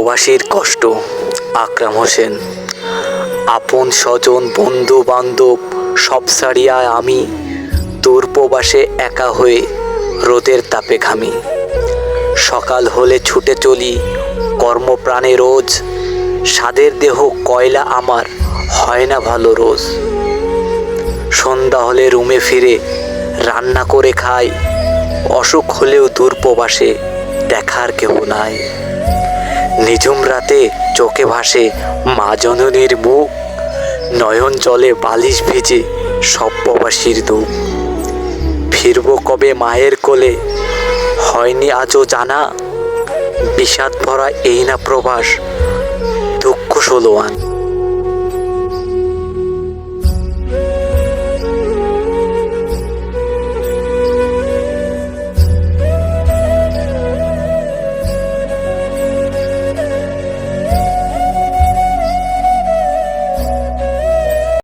প্রবাসীর কষ্ট। আকরাম হোসেন, আপন স্বজন, বন্ধু বান্ধব, সব ছাড়িয়া আমি দূর প্রবাসে একা হয়ে রোদের তাপে ঘামি। সকাল হলে ছুটে চলি কর্মপ্রাণে রোজ। সাদের দেহ কয়লা আমার, হয় না ভালো রোজ। সন্ধ্যা হলে রুমে ফিরে রান্না করে খাই। অসুখ হলেও দূর প্রবাসে দেখার কেউ নাই। নিঝুম রাতে চোখে ভাসে মা জননীর মুখ নয়ন জলে বালিশ ভেজে সব প্রবাসীর দুঃখ ফিরব কবে মায়ের কোলে? হয়নি আজও জানা। বিষাদ ভরা এই না প্রবাস দুঃখ ষোলোয়ান।